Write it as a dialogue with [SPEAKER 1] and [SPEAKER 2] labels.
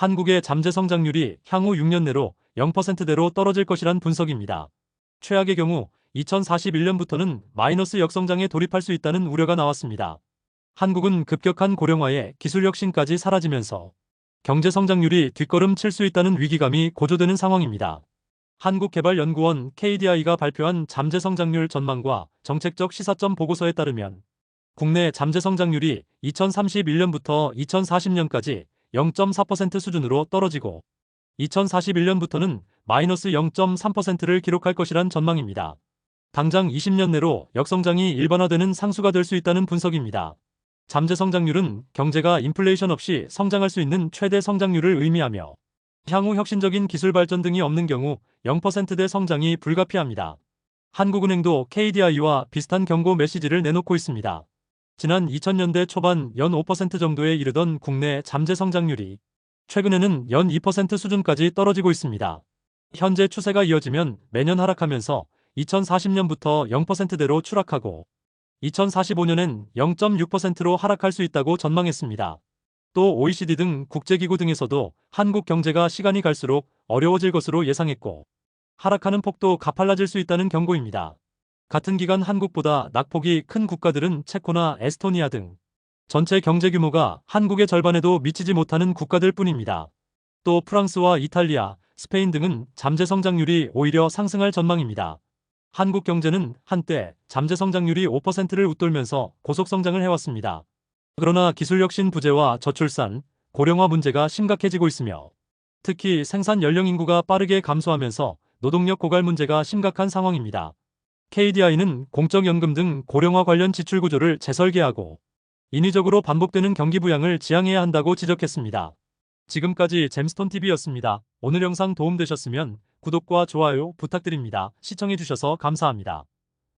[SPEAKER 1] 한국의 잠재 성장률이 향후 6년 내로 0%대로 떨어질 것이란 분석입니다. 최악의 경우 2041년부터는 마이너스 역성장에 돌입할 수 있다는 우려가 나왔습니다. 한국은 급격한 고령화에 기술 혁신까지 사라지면서 경제 성장률이 뒷걸음 칠 수 있다는 위기감이 고조되는 상황입니다. 한국개발연구원 KDI가 발표한 잠재 성장률 전망과 정책적 시사점 보고서에 따르면 국내 잠재 성장률이 2031년부터 2040년까지 0.4% 수준으로 떨어지고 2041년부터는 마이너스 0.3%를 기록할 것이란 전망입니다. 당장 20년 내로 역성장이 일반화되는 상수가 될 수 있다는 분석입니다. 잠재 성장률은 경제가 인플레이션 없이 성장할 수 있는 최대 성장률을 의미하며 향후 혁신적인 기술 발전 등이 없는 경우 0%대 성장이 불가피합니다. 한국은행도 KDI와 비슷한 경고 메시지를 내놓고 있습니다. 지난 2000년대 초반 연 5% 정도에 이르던 국내 잠재 성장률이 최근에는 연 2% 수준까지 떨어지고 있습니다. 현재 추세가 이어지면 매년 하락하면서 2040년부터 0%대로 추락하고 2045년엔 0.6%로 하락할 수 있다고 전망했습니다. 또 OECD 등 국제기구 등에서도 한국 경제가 시간이 갈수록 어려워질 것으로 예상했고 하락하는 폭도 가팔라질 수 있다는 경고입니다. 같은 기간 한국보다 낙폭이 큰 국가들은 체코나 에스토니아 등 전체 경제 규모가 한국의 절반에도 미치지 못하는 국가들 뿐입니다. 또 프랑스와 이탈리아, 스페인 등은 잠재 성장률이 오히려 상승할 전망입니다. 한국 경제는 한때 잠재 성장률이 5%를 웃돌면서 고속 성장을 해왔습니다. 그러나 기술 혁신 부재와 저출산, 고령화 문제가 심각해지고 있으며 특히 생산 연령 인구가 빠르게 감소하면서 노동력 고갈 문제가 심각한 상황입니다. KDI는 공적연금 등 고령화 관련 지출 구조를 재설계하고 인위적으로 반복되는 경기 부양을 지향해야 한다고 지적했습니다. 지금까지 잼스톤TV였습니다. 오늘 영상 도움되셨으면 구독과 좋아요 부탁드립니다. 시청해주셔서 감사합니다.